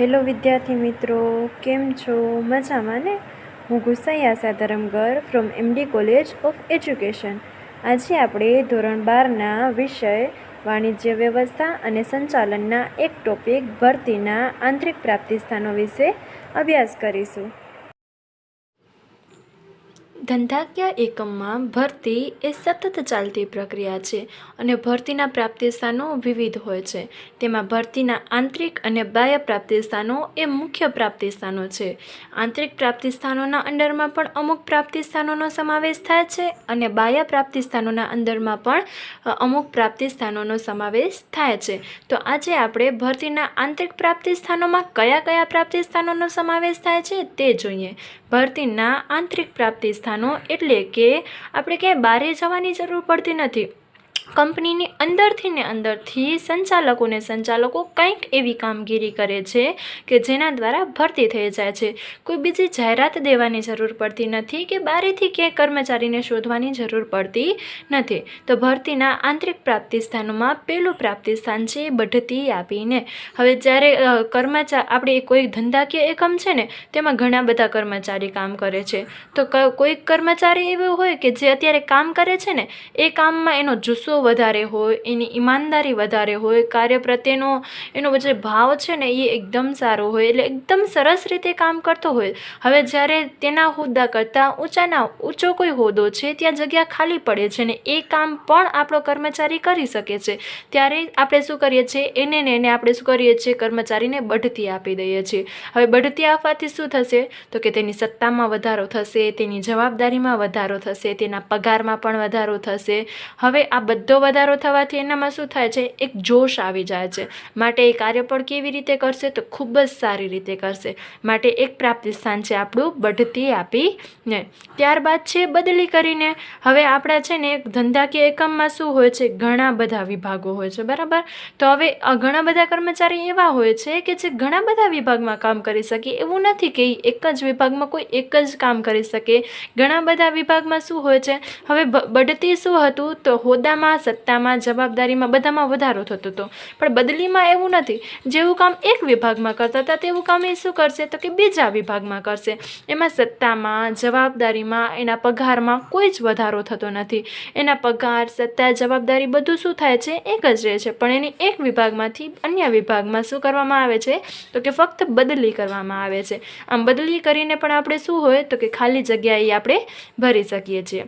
Hello વિદ્યાર્થી મિત્રો, કેમ છો? મજામાં ને? હું Gusai Asha Dharamgar from MD college of education આજે આપણે ધોરણ બારના વિષય વાણિજ્ય વ્યવસ્થા અને સંચાલનના એક ટોપિક ભરતીના આંતરિક પ્રાપ્તિ સ્થાનો વિશે અભ્યાસ કરીશું. ધંધાકીય એકમમાં ભરતી એ સતત ચાલતી પ્રક્રિયા છે અને ભરતીના પ્રાપ્તિ સ્થાનો વિવિધ હોય છે. તેમાં ભરતીના આંતરિક અને બાહ્ય પ્રાપ્તિ સ્થાનો એ મુખ્ય પ્રાપ્તિ સ્થાનો છે. આંતરિક પ્રાપ્તિ સ્થાનોના અંડરમાં પણ અમુક પ્રાપ્તિ સ્થાનોનો સમાવેશ થાય છે અને બાહ્ય પ્રાપ્તિ સ્થાનોના અંદરમાં પણ અમુક પ્રાપ્તિ સ્થાનોનો સમાવેશ થાય છે. તો આજે આપણે ભરતીના આંતરિક પ્રાપ્તિ સ્થાનોમાં કયા કયા પ્રાપ્તિ સ્થાનોનો સમાવેશ થાય છે તે જોઈએ. ભરતીના આંતરિક પ્રાપ્તિ સ્થાનો એટલે કે આપણે ક્યાંય બહારે જવાની જરૂર પડતી નથી. કંપનીની અંદરથી ને અંદરથી સંચાલકોને સંચાલકો કંઈક એવી કામગીરી કરે છે કે જેના દ્વારા ભરતી થઈ જાય છે. કોઈ બીજી જાહેરાત દેવાની જરૂર પડતી નથી કે બારેથી ક્યાંય કર્મચારીને શોધવાની જરૂર પડતી નથી. તો ભરતીના આંતરિક પ્રાપ્તિ સ્થાનોમાં પહેલું પ્રાપ્તિ સ્થાન છે બઢતી આપીને. હવે જ્યારે કર્મચારી આપણે કોઈ ધંધાકીય એકમ છે ને, તેમાં ઘણા બધા કર્મચારી કામ કરે છે. તો કોઈક કર્મચારી એવો હોય કે જે અત્યારે કામ કરે છે ને, એ કામમાં એનો જુસ્સો વધારે હોય, એની ઈમાનદારી વધારે હોય, કાર્ય પ્રત્યેનો એનો જે ભાવ છે ને એ એકદમ સારો હોય એટલે એકદમ સરસ રીતે કામ કરતો હોય. હવે જ્યારે તેના હોદ્દા કરતાં ઊંચાના ઊંચો કોઈ હોદ્દો છે, ત્યાં જગ્યા ખાલી પડે છે ને એ કામ પણ આપણો કર્મચારી કરી શકે છે. ત્યારે આપણે શું કરીએ છીએ, એને ને એને આપણે શું કરીએ છીએ, કર્મચારીને બઢતી આપી દઈએ છીએ. હવે બઢતી આપવાથી શું થશે? તો કે તેની સત્તામાં વધારો થશે, તેની જવાબદારીમાં વધારો થશે, તેના પગારમાં પણ વધારો થશે. હવે આ બધો વધારો થવાથી એનામાં શું થાય છે? એક જોશ આવી જાય છે. માટે એ કાર્ય પણ કેવી રીતે કરશે તો ખૂબ જ સારી રીતે કરશે. માટે એક પ્રાપ્તિ સ્થાન છે આપણું બઢતી આપીને ત્યારબાદ છે બદલી કરીને. હવે આપણા છે ને એક ધંધાકીય એકમમાં શું હોય છે? ઘણા બધા વિભાગો હોય છે, બરાબર? તો હવે ઘણા બધા કર્મચારી એવા હોય છે કે જે ઘણા બધા વિભાગમાં કામ કરી શકે. એવું નથી કે એક જ વિભાગમાં કોઈ એક જ કામ કરી શકે. ઘણા બધા વિભાગમાં શું હોય છે? હવે બઢતી શું હતું? તો હોદ્દામાં સત્તામાં, જવાબદારીમાં બધામાં વધારો થતો હતો. પણ બદલીમાં એવું નથી. જેવું કામ એક વિભાગમાં કરતા હતા, તેવું કામ એ શું કરશે? તો કે બીજા વિભાગમાં કરશે. એમાં સત્તામાં, જવાબદારીમાં, એના પગારમાં કોઈ જ વધારો થતો નથી. એના પગાર, સત્તા, જવાબદારી બધું શું થાય છે? એક જ રહે છે. પણ એની એક વિભાગમાંથી અન્ય વિભાગમાં શું કરવામાં આવે છે? તો કે ફક્ત બદલી કરવામાં આવે છે. આમ બદલી કરીને પણ આપણે શું હોય? તો કે ખાલી જગ્યા એ આપણે ભરી શકીએ છીએ.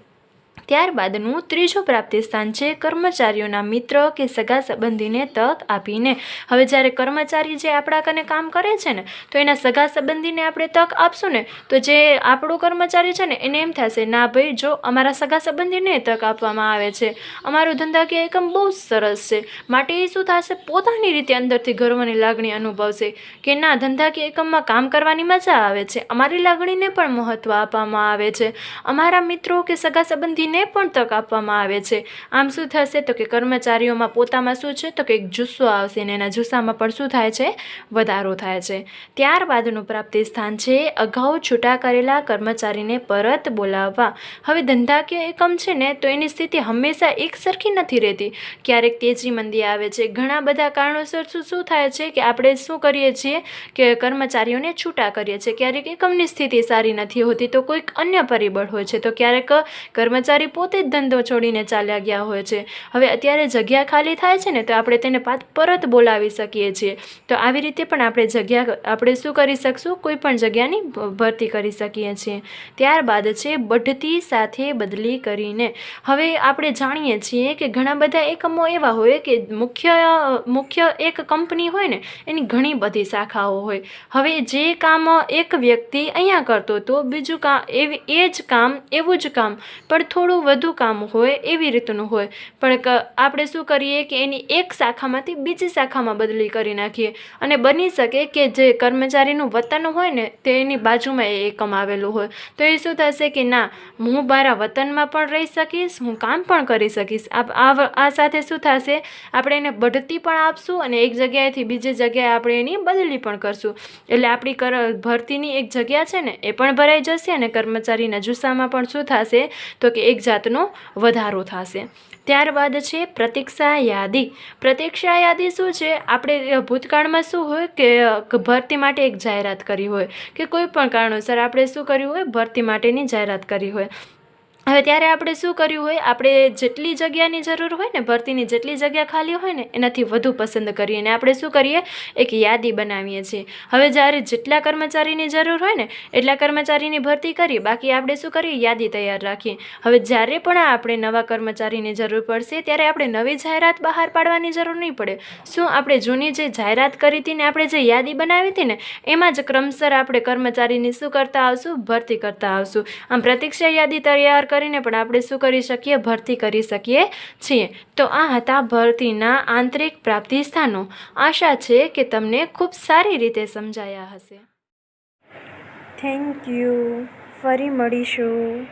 ત્યારબાદનું ત્રીજું પ્રાપ્તિ સ્થાન છે કર્મચારીઓના મિત્ર કે સગા સંબંધીને તક આપીને. હવે જ્યારે કર્મચારી જે આપણા કને કામ કરે છે ને, તો એના સગા સંબંધીને આપણે તક આપશું ને, તો જે આપણો કર્મચારી છે ને, એને એમ થશે, ના ભાઈ, જો અમારા સગા સંબંધીને તક આપવામાં આવે છે. અમારું ધંધાકીય એકમ બહુ સરસ છે. માટે એ શું થશે? પોતાની રીતે અંદરથી ગર્વની લાગણી અનુભવશે કે ના ધંધાકીય એકમમાં કામ કરવાની મજા આવે છે. અમારી લાગણીને પણ મહત્ત્વ આપવામાં આવે છે. અમારા મિત્રો કે સગા સંબંધીને પણ તક આપવામાં આવે છે. આમ શું થશે તો કે કર્મચારીઓમાં પોતામાં શું છે તો કે જુસ્સો આવશે અને એના જુસ્સામાં પણ શું થાય છે? વધારો થાય છે. ત્યારબાદનું પ્રાપ્તિ સ્થાન છે અગાઉ છૂટા કરેલા કર્મચારીને પરત બોલાવવા. હવે ધંધાકીય એકમ છે ને તો એની સ્થિતિ હંમેશા એક સરખી નથી રહેતી. ક્યારેક તેજી મંદી આવે છે. ઘણા બધા કારણોસર શું શું થાય છે કે આપણે શું કરીએ છીએ કે કર્મચારીઓને છૂટા કરીએ છીએ. ક્યારેક એકમની સ્થિતિ સારી નથી હોતી તો કોઈક અન્ય પરિબળ હોય છે. તો ક્યારેક કર્મચારી પોતે જ ધંધો છોડીને ચાલ્યા ગયા હોય છે. હવે અત્યારે જગ્યા ખાલી થાય છે ને, તો આપણે તેને પરત બોલાવી શકીએ છીએ. તો આવી રીતે પણ આપણે જગ્યા, આપણે શું કરી શકશું? કોઈ પણ જગ્યાની ભરતી કરી શકીએ છીએ. ત્યારબાદ છે, બઢતી સાથે બદલી કરીને. હવે આપણે જાણીએ છીએ કે ઘણા બધા એકમો એવા હોય કે મુખ્ય મુખ્ય એક કંપની હોય ને, એની ઘણી બધી શાખાઓ હોય. હવે જે કામ એક વ્યક્તિ અહીંયા કરતો હતો બીજું કામ એવી, એ જ કામ, એવું જ કામ. પણ થોડું વધુ કામ હોય એવી રીતનું હોય. પણ આપણે શું કરીએ કે એની એક શાખામાંથી બીજી શાખામાં બદલી કરી નાખીએ. અને બની શકે કે જે કર્મચારીનું વતન હોય ને, તે એની બાજુમાં એ એકમ આવેલું હોય. તો એ શું થશે કે ના, હું મારા વતનમાં પણ રહી શકીશ, હું કામ પણ કરી શકીશ. આ સાથે શું થશે? આપણે એને બઢતી પણ આપશું અને એક જગ્યાએથી બીજી જગ્યાએ આપણે એની બદલી પણ કરશું. એટલે આપણી કર, ભરતીની એક જગ્યા છે ને, એ પણ ભરાઈ જશે અને કર્મચારીના જુસ્સામાં પણ શું થશે? તો કે એક જાતનો વધારો થશે. ત્યારબાદ છે પ્રતીક્ષા યાદી. પ્રતીક્ષા યાદી શું છે? આપણે ભૂતકાળમાં શું હોય કે ભરતી માટે એક જાહેરાત કરી હોય કે કોઈ પણ કારણોસર આપણે શું કર્યું હોય? ભરતી માટેની જાહેરાત કરી હોય. હવે ત્યારે આપણે શું કર્યું હોય? આપણે જેટલી જગ્યાની જરૂર હોય ને, ભરતીની જેટલી જગ્યા ખાલી હોય ને, એનાથી વધુ પસંદ કરીએ અને આપણે શું કરીએ? એક યાદી બનાવીએ છીએ. હવે જ્યારે જેટલા કર્મચારીની જરૂર હોય ને, એટલા કર્મચારીની ભરતી કરીએ. બાકી આપણે શું કરીએ? યાદી તૈયાર રાખીએ. હવે જ્યારે પણ આપણે નવા કર્મચારીની જરૂર પડશે, ત્યારે આપણે નવી જાહેરાત બહાર પાડવાની જરૂર નહીં પડે. શું આપણે જૂની જે જાહેરાત કરી હતી ને, આપણે જે યાદી બનાવી હતી ને, એમાં જ ક્રમશર આપણે કર્મચારીની શું કરતા આવશું? ભરતી કરતા આવશું. આમ પ્રતીક્ષા યાદી તૈયાર કરીને પણ આપણે શું કરી શકીએ? ભરતી કરી શકીએ છીએ. તો આ હતા ભરતીના આંતરિક પ્રાપ્તિ સ્થાનો. આશા છે કે તમને ખૂબ સારી રીતે સમજાયા હશે. થેન્ક યુ ફરી મળીશું.